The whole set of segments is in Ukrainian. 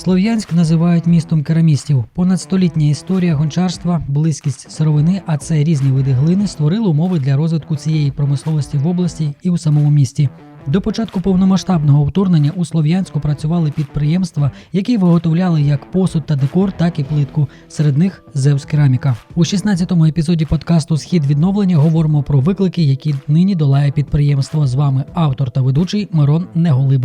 Слов'янськ називають містом керамістів. Понад столітня історія гончарства, близькість сировини, а це різні види глини, створили умови для розвитку цієї промисловості в області і у самому місті. До початку повномасштабного вторгнення у Слов'янську працювали підприємства, які виготовляли як посуд та декор, так і плитку. Серед них Зевс Кераміка. У 16-му епізоді подкасту Схід відновлення говоримо про виклики, які нині долає підприємство. З вами автор та ведучий Мирон Неголи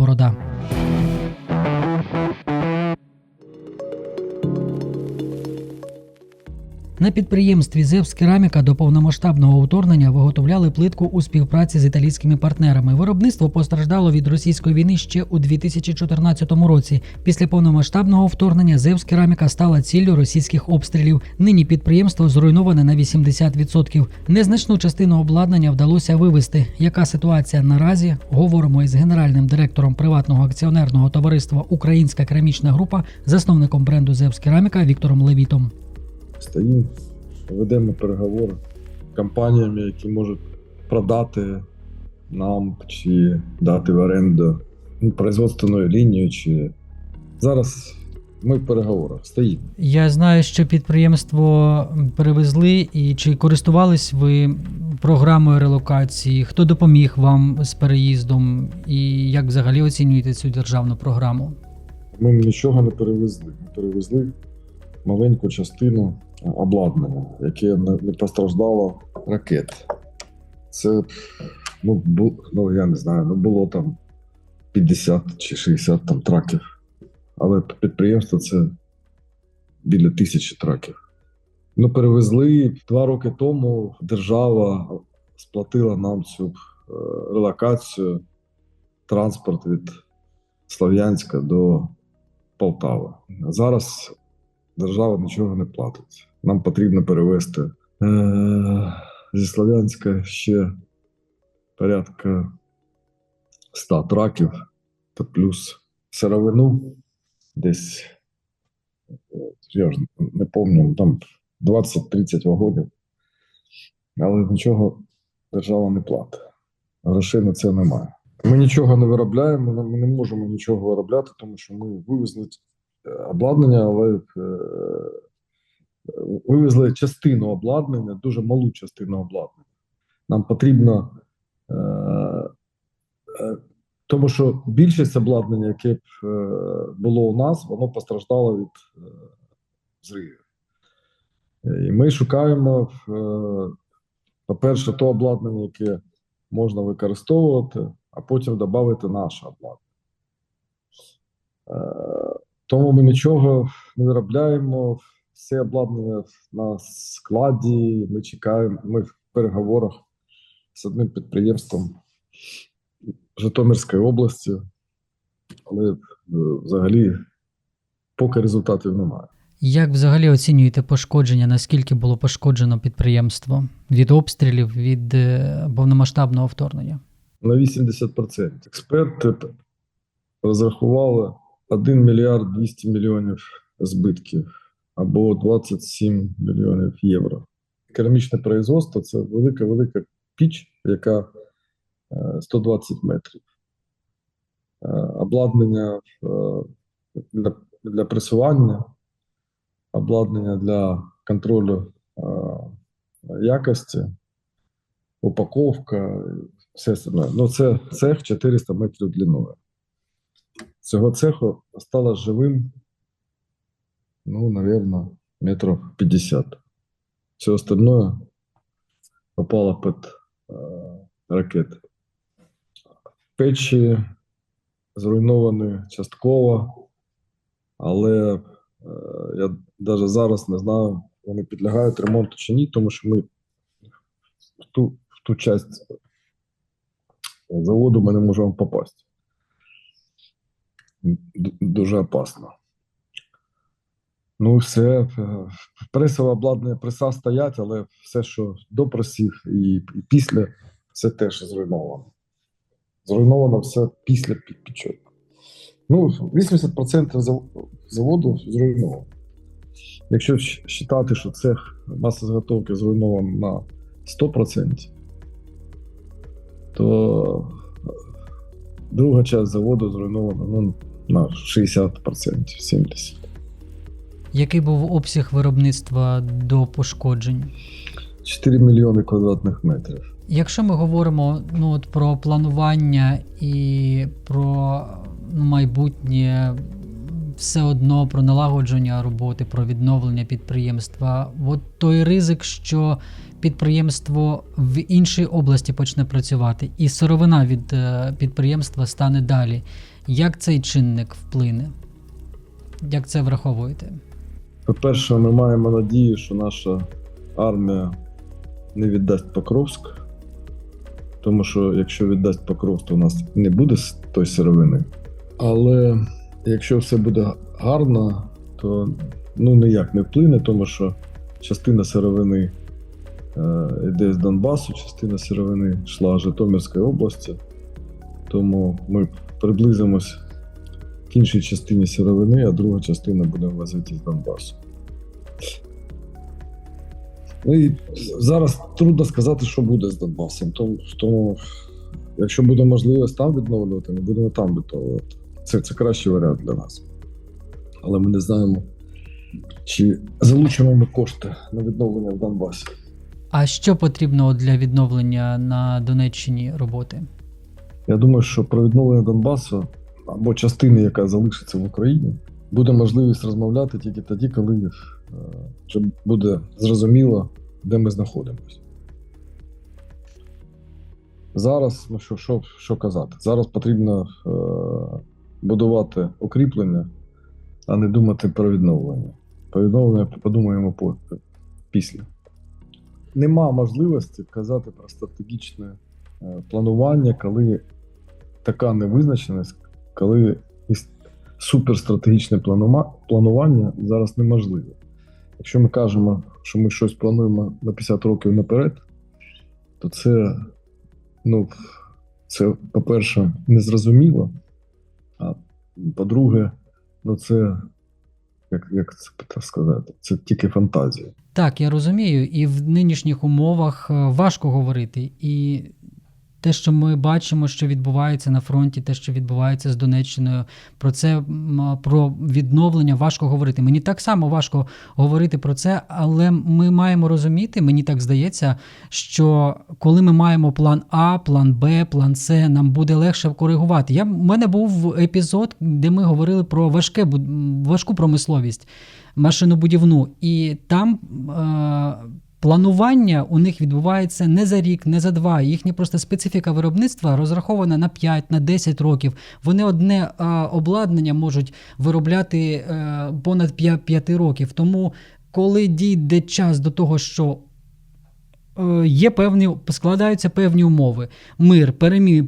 На підприємстві Зевс Кераміка до повномасштабного вторгнення виготовляли плитку у співпраці з італійськими партнерами. Виробництво постраждало від російської війни ще у 2014 році. Після повномасштабного вторгнення Зевс Кераміка стала ціллю російських обстрілів. Нині підприємство зруйноване на 80%. Незначну частину обладнання вдалося вивести. Яка ситуація наразі? Говоримо із генеральним директором приватного акціонерного товариства Українська керамічна група, засновником бренду Зевс Кераміка Віктором Левітом. Стоїмо, ведемо переговори з компаніями, які можуть продати нам чи дати в оренду ну, производственну лінію. Чи... Зараз ми в переговорах стоїмо. Я знаю, що підприємство перевезли, і чи користувались ви програмою релокації? Хто допоміг вам з переїздом, і як взагалі оцінюєте цю державну програму? Ми нічого не перевезли. Ми перевезли маленьку частину обладнання, яке не, не постраждало ракет. Це ну, бу, ну я не знаю, ну було там 50 чи 60 там траків. Але підприємство це біля тисячі траків. Ну, перевезли два роки тому. Держава сплатила нам цю е, релокацію, транспорт від Слов'янська до Полтави. Зараз держава нічого не платить. Нам потрібно перевезти е- зі Слов'янська ще порядка 100 траків та плюс сировину десь, я ж не пам'ятаю, там 20-30 вагонів. Але нічого держава не платить. Грошей на це немає. Ми нічого не виробляємо, ми не можемо нічого виробляти, тому що ми вивезли обладнання, але е, вивезли частину обладнання, дуже малу частину обладнання. Нам потрібно, е, е, тому що більшість обладнання, яке б було у нас, воно постраждало від зривів. І ми шукаємо, по-перше, то обладнання, яке можна використовувати, а потім додати наше обладнання. Тому ми нічого не виробляємо, все обладнання на складі. Ми чекаємо. Ми в переговорах з одним підприємством Житомирської області, але е, взагалі поки результатів немає. Як взагалі оцінюєте пошкодження? Наскільки було пошкоджено підприємство від обстрілів від е, повномасштабного вторгнення? На 80%. Експерти розрахували 1 мільярд 200 мільйонів збитків або 27 мільйонів євро. Керамічне производство це велика-велика піч, яка е, 120 метрів. Е, Обладнання е, для, для пресування, обладнання для контролю е, якості, упаковка, все. Ну, це цех 400 метрів длиною. Цього цеху стало живим, ну, наверное, метров 50. Все остальное попало під е, ракети. Печі зруйновані частково, але е, я навіть зараз не знаю, вони підлягають ремонту чи ні, тому що ми в ту, в ту часть заводу ми не можемо попасти. Дуже опасно. Ну, все, е, пресове обладнання преса стоять, але все, що до пресів і, після, все теж зруйновано. Зруйновано все після пі- пічок. Ну, 80% заводу зруйновано. Якщо вважати, що цех масозаготовки зруйновано на 100%, то друга частина заводу зруйнована ну, на 60%, 70%. Який був обсяг виробництва до пошкоджень? 4 мільйони квадратних метрів. Якщо ми говоримо ну, от про планування і про ну, майбутнє, все одно про налагодження роботи, про відновлення підприємства, от той ризик, що підприємство в іншій області почне працювати, і сировина від е, підприємства стане далі. Як цей чинник вплине? Як це враховуєте? По-перше, ми маємо надію, що наша армія не віддасть Покровськ, тому що якщо віддасть Покровськ, то у нас не буде той сировини. Але якщо все буде гарно, то ну ніяк не вплине, тому що частина сировини е, йде з Донбасу, частина сировини йшла з Житомирської області. Тому ми приблизимось к іншій частині сировини, а друга частина буде возити з Донбасу. Ну і зараз трудно сказати, що буде з Донбасом. Тому, тому якщо буде можливість там відновлювати, ми будемо там відновлювати. Це, це кращий варіант для нас. Але ми не знаємо, чи залучимо ми кошти на відновлення в Донбасі. А що потрібно для відновлення на Донеччині роботи? Я думаю, що про відновлення Донбасу або частини, яка залишиться в Україні, буде можливість розмовляти тільки тоді, коли е, вже буде зрозуміло, де ми знаходимося. Зараз, ну що, що, що казати? Зараз потрібно е, будувати укріплення, а не думати про відновлення. Про відновлення подумаємо по, після. Нема можливості казати про стратегічне е, планування, коли така невизначеність, коли суперстратегічне планування зараз неможливе. Якщо ми кажемо, що ми щось плануємо на 50 років наперед, то це, ну, це, по-перше, незрозуміло, а по-друге, ну це, як, як це так сказати, це тільки фантазія. Так, я розумію, і в нинішніх умовах е, важко говорити. І те, що ми бачимо, що відбувається на фронті, те, що відбувається з Донеччиною, про це про відновлення важко говорити. Мені так само важко говорити про це, але ми маємо розуміти, мені так здається, що коли ми маємо план А, план Б, план С, нам буде легше коригувати. Я, у мене був епізод, де ми говорили про важке, важку промисловість машинобудівну, і там е, планування у них відбувається не за рік, не за два. Їхня просто специфіка виробництва розрахована на 5, на 10 років. Вони одне обладнання можуть виробляти е, понад 5 років. Тому, коли дійде час до того, що е, є певні, складаються певні умови: мир,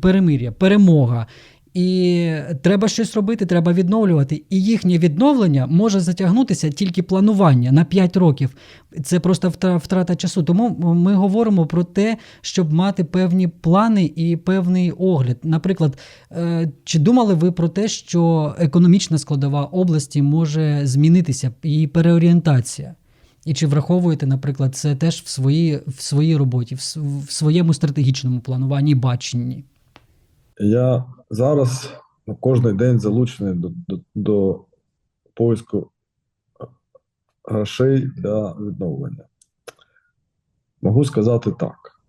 перемир'я, перемога. І треба щось робити, треба відновлювати. І їхнє відновлення може затягнутися тільки планування на 5 років. Це просто втра- втрата часу. Тому ми говоримо про те, щоб мати певні плани і певний огляд. Наприклад, е, чи думали ви про те, що економічна складова області може змінитися, її переорієнтація? І чи враховуєте, наприклад, це теж в своїй, в своїй роботі, в, своєму стратегічному плануванні баченні? Я зараз ну, кожен день залучений до, до, до поиску грошей для відновлення. Можу сказати так,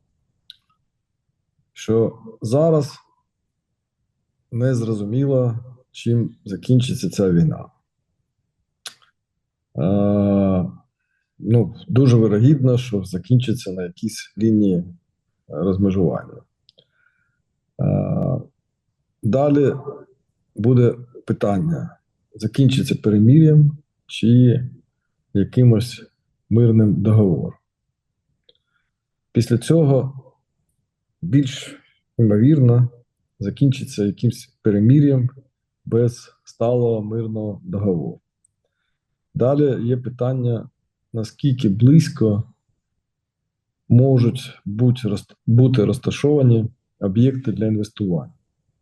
що зараз не зрозуміло, чим закінчиться ця війна. Е, ну, дуже вирогідно, що закінчиться на якійсь лінії розмежування. Далі буде питання: закінчиться перемір'ям чи якимось мирним договором. Після цього більш ймовірно закінчиться якимось перемір'ям без сталого мирного договору. Далі є питання, наскільки близько можуть бути, розташовані об'єкти для інвестування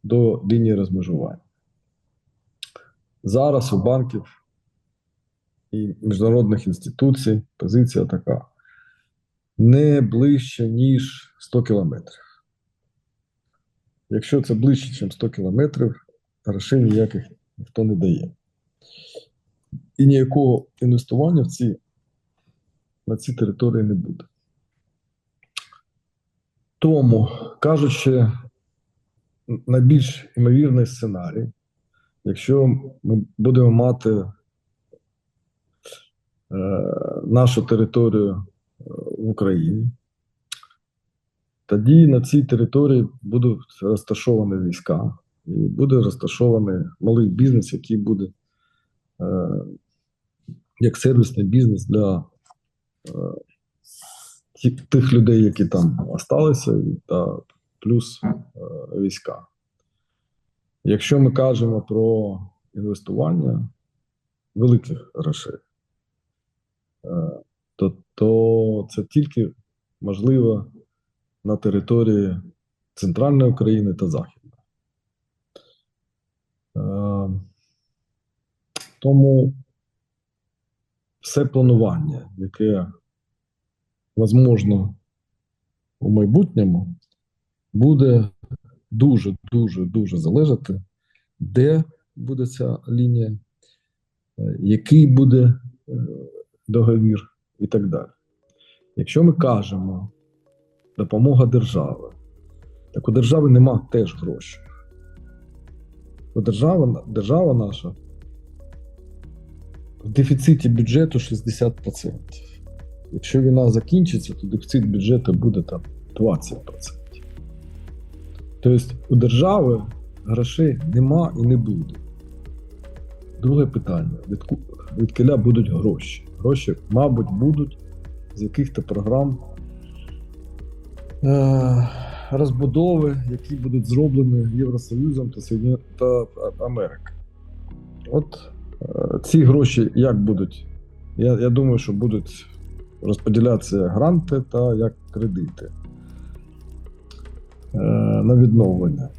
до лінії розмежування. Зараз у банків і міжнародних інституцій позиція така: не ближче, ніж 100 кілометрів. Якщо це ближче, ніж 100 кілометрів, грошей ніяких ніхто не дає. І ніякого інвестування в ці, на ці території не буде. Тому, кажучи, найбільш ймовірний сценарій, якщо ми будемо мати е, нашу територію е, в Україні, тоді на цій території будуть розташовані війська, і буде розташований малий бізнес, який буде е, як сервісний бізнес для е, тих людей, які там залишилися, та плюс е, війська. Якщо ми кажемо про інвестування великих грошей, е, то, то це тільки можливо на території центральної України та Західної. Е, Тому все планування, яке можливо у майбутньому, буде дуже, дуже, дуже залежати, де буде ця лінія, е, який буде е, договір і так далі. Якщо ми кажемо допомога держави, так у держави нема теж грошей. У держава, держава наша в дефіциті бюджету 60%. Якщо війна закінчиться, то дефіцит бюджету буде там 20%. Тобто у держави грошей нема і не буде. Друге питання: від, киля будуть гроші. Гроші, мабуть, будуть з яких-то програм е, розбудови, які будуть зроблені Євросоюзом та, Америкою. От е, ці гроші як будуть? Я, я думаю, що будуть розподілятися гранти та як кредити на відновлення.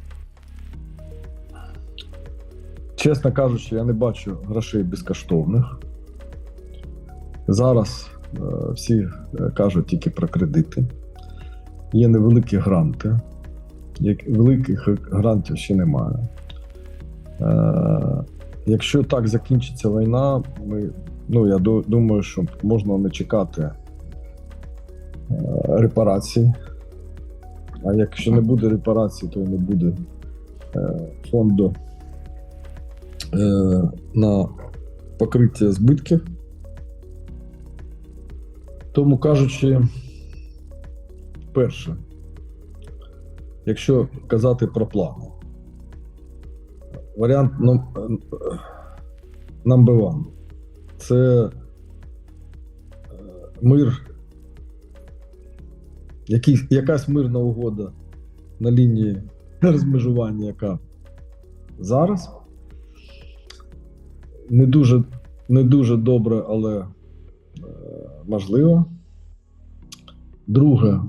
Чесно кажучи, я не бачу грошей безкоштовних. Зараз е, всі е, кажуть тільки про кредити. Є невеликі гранти. Великих грантів ще немає. Е, якщо так закінчиться війна, ми, ну, я ду- думаю, що можна не чекати е, репарацій. А якщо не буде репарацій, то не буде е, фонду е, на покриття збитків. Тому кажучи, перше, якщо казати про плани, варіант ном- е, number one – це е, мир, який, якась мирна угода на лінії розмежування, яка зараз не дуже, не дуже добре, але е, можливо. Друге,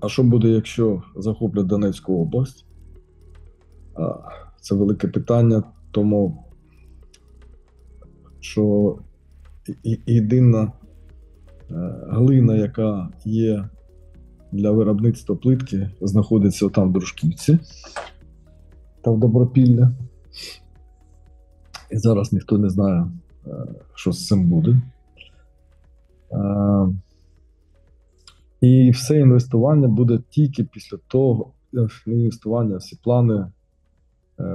а що буде, якщо захоплять Донецьку область? Це велике питання, тому що єдина е, глина, яка є для виробництва плитки, знаходиться там в Дружківці та в Добропіллі. І зараз ніхто не знає, е, що з цим буде. Е, І все інвестування буде тільки після того, е, інвестування, всі плани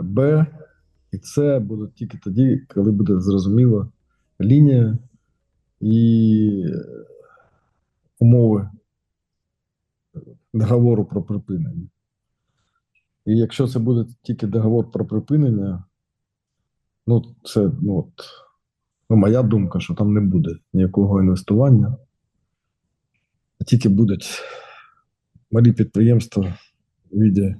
Б і С будуть тільки тоді, коли буде зрозуміла лінія і умови договору про припинення. І якщо це буде тільки договор про припинення, ну, це ну, от, ну, моя думка, що там не буде ніякого інвестування, тільки будуть малі підприємства в віді е,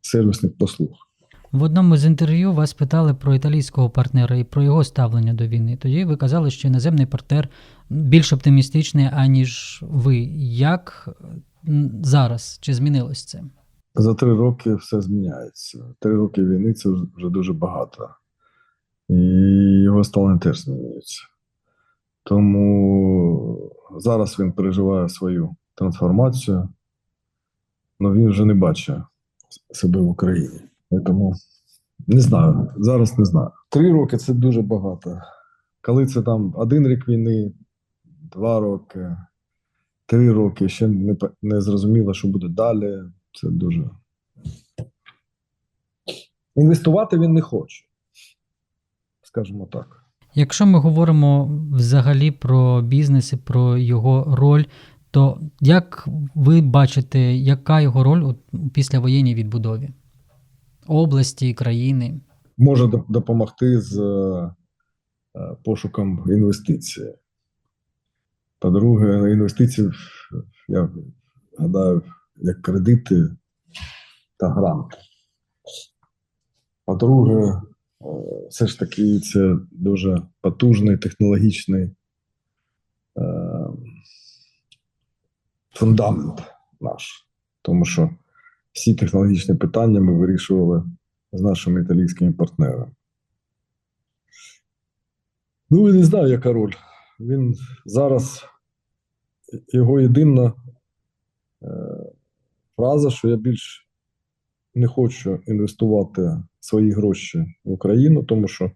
сервісних послуг. В одному з інтерв'ю вас питали про італійського партнера і про його ставлення до війни. Тоді ви казали, що іноземний партнер більш оптимістичний, аніж ви. Як зараз? Чи змінилось це? За три роки все зміняється. Три роки війни це вже- дуже багато. І його ставлення теж змінюється. Тому зараз він переживає свою трансформацію, але він вже не бачить себе в Україні. Тому Не знаю. Зараз не знаю. Три роки це дуже багато. Коли це там один рік війни, два роки, три роки, ще не, не зрозуміло, що буде далі. Це дуже. Інвестувати він не хоче. Скажімо так. Якщо ми говоримо взагалі про бізнес і про його роль, то як ви бачите, яка його роль у післявоєнній відбудові області, країни? може допомогти з е, е, пошуком інвестицій. По-друге, інвестиції, я гадаю, як кредити та гранти. По-друге, е, все ж таки це дуже потужний технологічний фундамент наш. Тому що всі технологічні питання ми вирішували з нашими італійськими партнерами. Ну, я не знаю, яка роль. Він зараз його єдина е, фраза, що я більш не хочу інвестувати свої гроші в Україну, тому що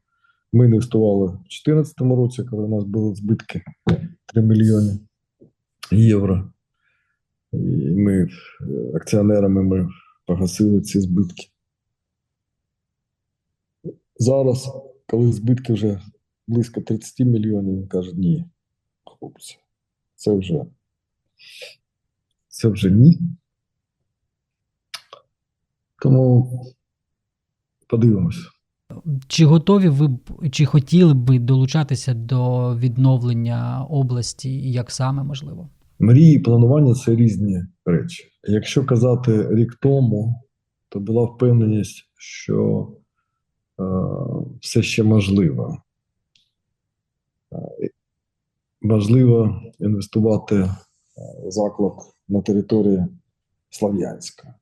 ми інвестували в 2014 році, коли у нас були збитки 3 мільйони євро. І ми е, акціонерами ми погасили ці збитки. Зараз, коли збитки вже близько 30 мільйонів, він каже, ні, хлопці, це вже, це вже ні. Тому подивимось. Чи готові ви б чи хотіли б долучатися до відновлення області, і як саме можливо? Мрії планування це різні речі. Якщо казати рік тому, то була впевненість, що е, все ще можливо. Е, можливо інвестувати е, в заклад на території Слов'янська.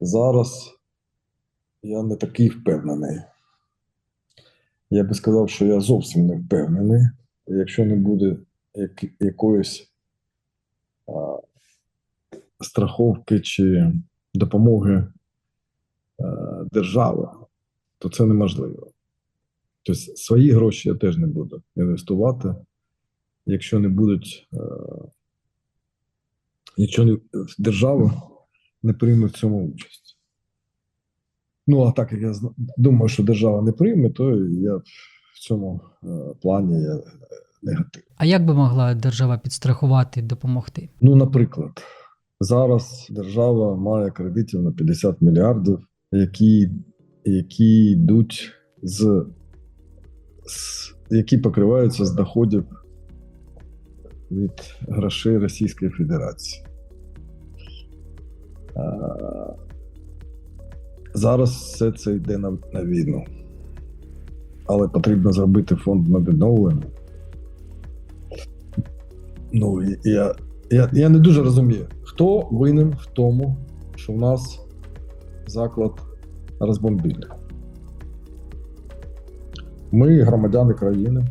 Зараз я не такий впевнений. Я би сказав, що я зовсім не впевнений. Якщо не буде як, якоїсь страховки чи допомоги е, держави, то це неможливо. Тобто свої гроші я теж не буду інвестувати, якщо не будуть, е, якщо не, держава не прийме в цьому участь. Ну, а так як я думаю, що держава не прийме, то я в цьому е, плані я негативний. А як би могла держава підстрахувати, допомогти? Ну, наприклад, зараз держава має кредитів на 50 мільярдів, які, які йдуть з, з які покриваються з доходів від грошей Російської Федерації. А, зараз все це йде на, на війну. Але потрібно зробити фонд на відновлення. Ну, я, я, я не дуже розумію, хто винен в тому, що в нас заклад розбомбили. Ми громадяни країни,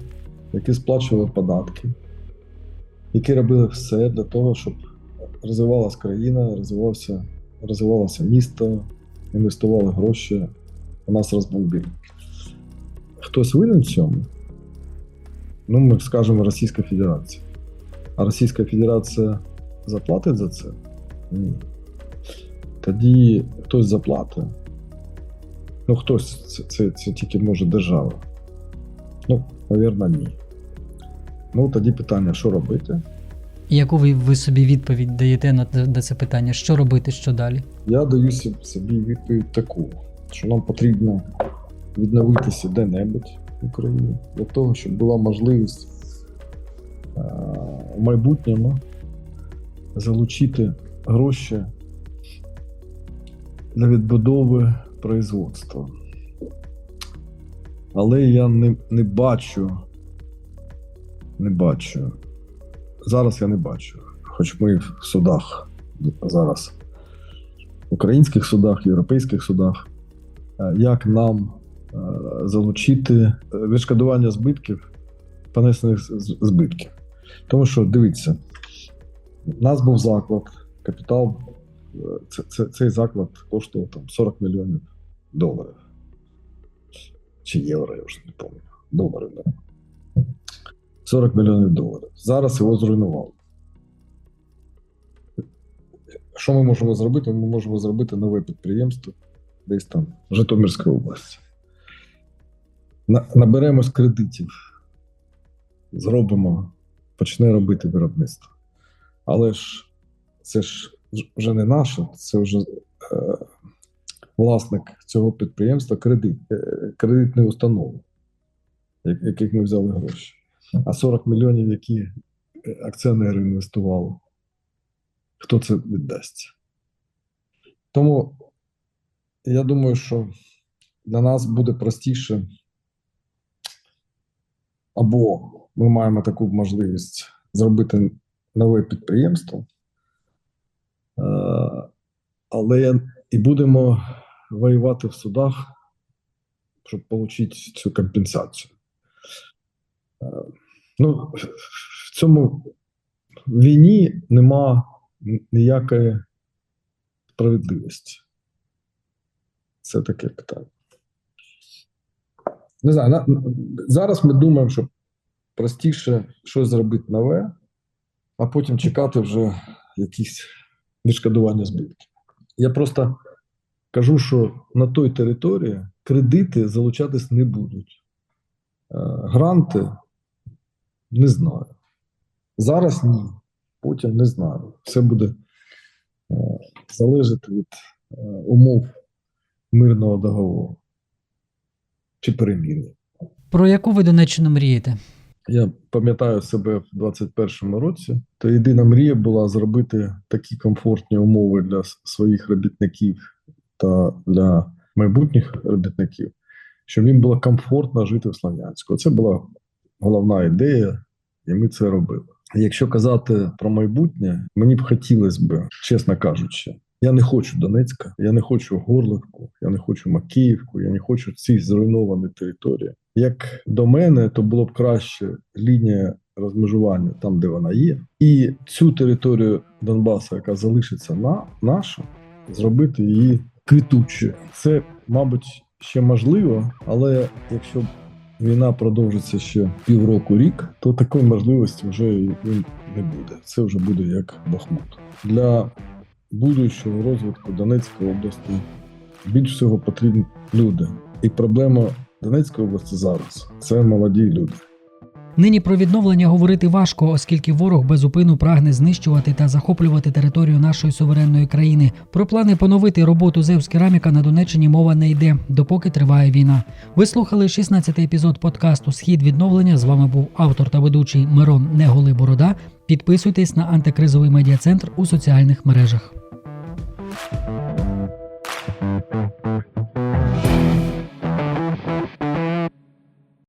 які сплачували податки, які робили все для того, щоб розвивалася країна, розвивався, розвивалося місто, інвестували гроші, а нас розбомбили. Хтось винен в цьому? Ну, ми скажемо Російська Федерація. А Російська Федерація заплатить за це? Ні. Тоді хтось заплатить. Ну, хтось, це, це, це тільки може держава. Ну, навірно, ні. Ну, тоді питання, що робити? Яку ви, ви собі відповідь даєте на, на це питання? Що робити, що далі? Я даю собі відповідь таку, що нам потрібно відновитися де-небудь в Україні для того, щоб була можливість в майбутньому залучити гроші для відбудови производства. Але я не, не бачу, не бачу. Зараз я не бачу, хоч ми в судах зараз в українських судах, європейських судах, е, як нам е, залучити е, відшкодування збитків, понесених збитків. Тому що дивіться, у нас був заклад, капітал, е, це, це, цей заклад коштував там 40 мільйонів доларів. чи євро, я вже не пам'ятаю. Долари, да. 40 мільйонів доларів. Зараз його зруйнували. Що ми можемо зробити? Ми можемо зробити нове підприємство десь там, в Житомирській області. На- Наберемось кредитів, зробимо, почне робити виробництво. Але ж це ж вже не наше, це вже е, власник цього підприємства кредит, е, кредитної установи, яких ми взяли гроші. А 40 мільйонів, які е, акціонери інвестували, хто це віддасть? Тому я думаю, що для нас буде простіше, або ми маємо таку можливість зробити нове підприємство, е, але і будемо воювати в судах, щоб отримати цю компенсацію. Е, Ну, в цьому війні нема ніякої справедливості. Це таке питання. Не знаю, на, зараз ми думаємо, що простіше щось зробити нове, а потім чекати вже якісь відшкодування збитків. Я просто кажу, що на той території кредити залучатись не будуть. Е, Гранти не знаю. Зараз ні. Потім не знаю. Все буде е, залежати від е, умов мирного договору чи переміни. Про яку ви Донеччину мрієте? Я пам'ятаю себе в 21-му році, то єдина мрія була зробити такі комфортні умови для своїх робітників та для майбутніх робітників, щоб їм було комфортно жити в Слов'янську. Це була головна ідея, і ми це робили. Якщо казати про майбутнє, мені б хотілося б, чесно кажучи, я не хочу Донецька, я не хочу Горлівку, я не хочу Макіївку, я не хочу ці зруйновані території. Як до мене, то було б краще лінія розмежування там, де вона є, і цю територію Донбасу, яка залишиться на наша, зробити її квітучою. Це, мабуть, ще можливо, але якщо війна продовжиться ще півроку рік, то такої можливості вже і не буде. Це вже буде як Бахмут. Для будущого розвитку Донецької області більш всього потрібні люди. І проблема Донецької області зараз це молоді люди. Нині про відновлення говорити важко, оскільки ворог безупину прагне знищувати та захоплювати територію нашої суверенної країни. Про плани поновити роботу Зевскераміка на Донеччині мова не йде, допоки триває війна. Ви слухали 16-й епізод подкасту Схід відновлення. З вами був автор та ведучий Мирон Неголи Борода. Підписуйтесь на антикризовий медіа центр у соціальних мережах.